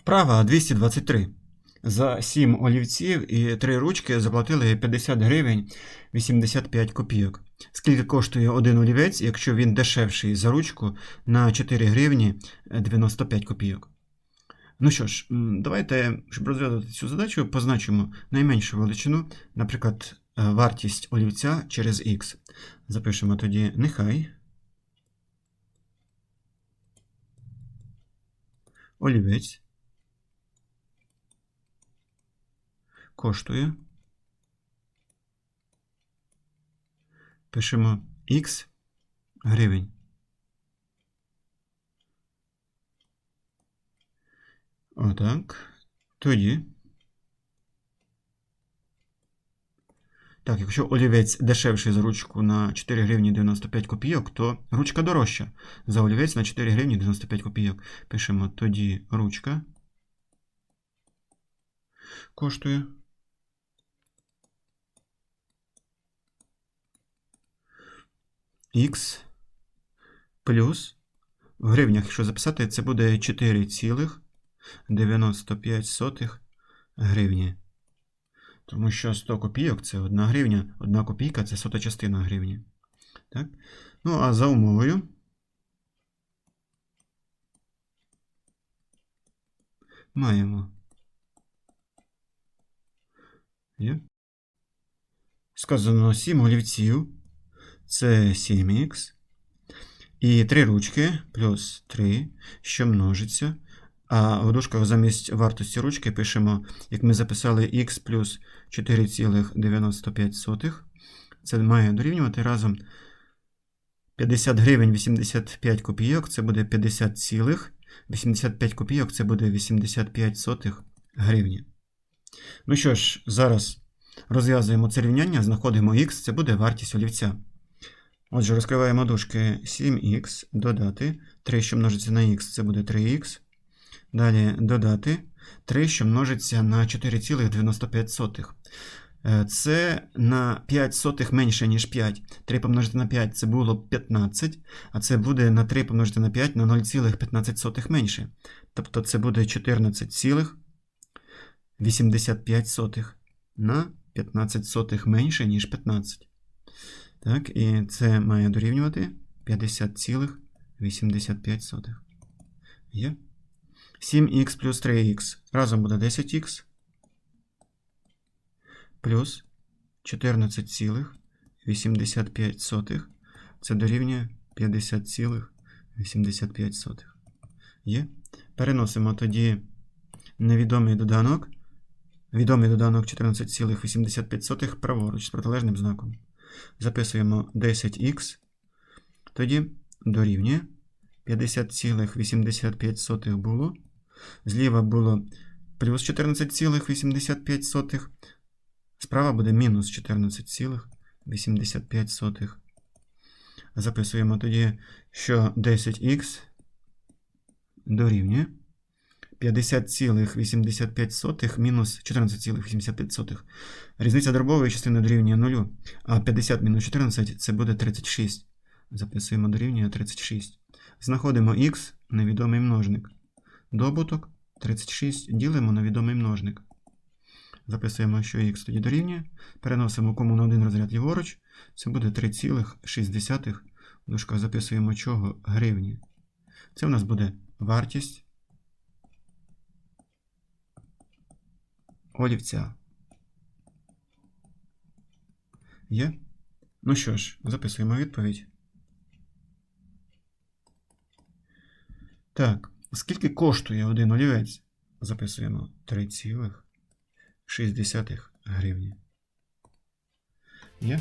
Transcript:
Вправа 223. За 7 олівців і 3 ручки заплатили 50 гривень 85 копійок. Скільки коштує один олівець, якщо він дешевший за ручку на 4 гривні 95 копійок? Ну що ж, давайте, щоб розв'язати цю задачу, позначимо найменшу величину, наприклад, е, вартість олівця через х. Запишемо тоді нехай. Олівець коштує. Пишемо X гривень. Отак. Тоді. Так, якщо олівець дешевший за ручку на 4 гривні 95 копійок, то ручка дорожча за олівець на 4 гривні 95 копійок. Пишемо тоді ручка. Коштує. Х плюс в гривнях, якщо записати, це буде 4,95 гривні. Тому що 100 копійок це 1 гривня, 1 копійка це сота частина гривні. Так? Ну, а за умовою. Маємо. Сказано 7 олівців. Це 7х. І 3 ручки плюс 3, що множиться. А в дужках замість вартості ручки пишемо, як ми записали х плюс 4,95. Це має дорівнювати разом 50 гривень 85 копійок, це буде 50 цілих. 85 копійок це буде 85 сотих гривні. Ну що ж, зараз розв'язуємо це рівняння, знаходимо х, це буде вартість олівця. Отже, розкриваємо дужки 7х, додати 3, що множиться на х, це буде 3х. Далі додати 3, що множиться на 4,95. Е, Це на 5 сотих менше, ніж 5. 3 помножити на 5 це було 15, а це буде на 3 помножити на 5 на 0,15 менше. Тобто це буде 14,85 на 15 сотих менше, ніж 15. Так, і це має дорівнювати 50,85. Є? 7х плюс 3х. Разом буде 10х. Плюс 14,85. Це дорівнює 50,85. Є? Переносимо тоді невідомий доданок. Відомий доданок 14,85 праворуч з протилежним знаком. Записуємо 10х. Тоді дорівнює 50,85 було. Зліва було плюс 14,85. Справа буде мінус 14,85. Записуємо тоді, що 10х дорівнює 50,85 мінус 14,85. Різниця дробової частини дорівнює 0, а 50 мінус 14 це буде 36. Записуємо дорівнює 36. Знаходимо х невідомий множник. Добуток 36 ділимо на відомий множник. Записуємо, що х тоді дорівнює. Переносимо кому на один розряд ліворуч. Це буде 3,6. В дужках записуємо чого гривні. Це в нас буде вартість олівця. Є? Ну що ж, записуємо відповідь. Так, скільки коштує один олівець? Записуємо 3,6 гривні. Є?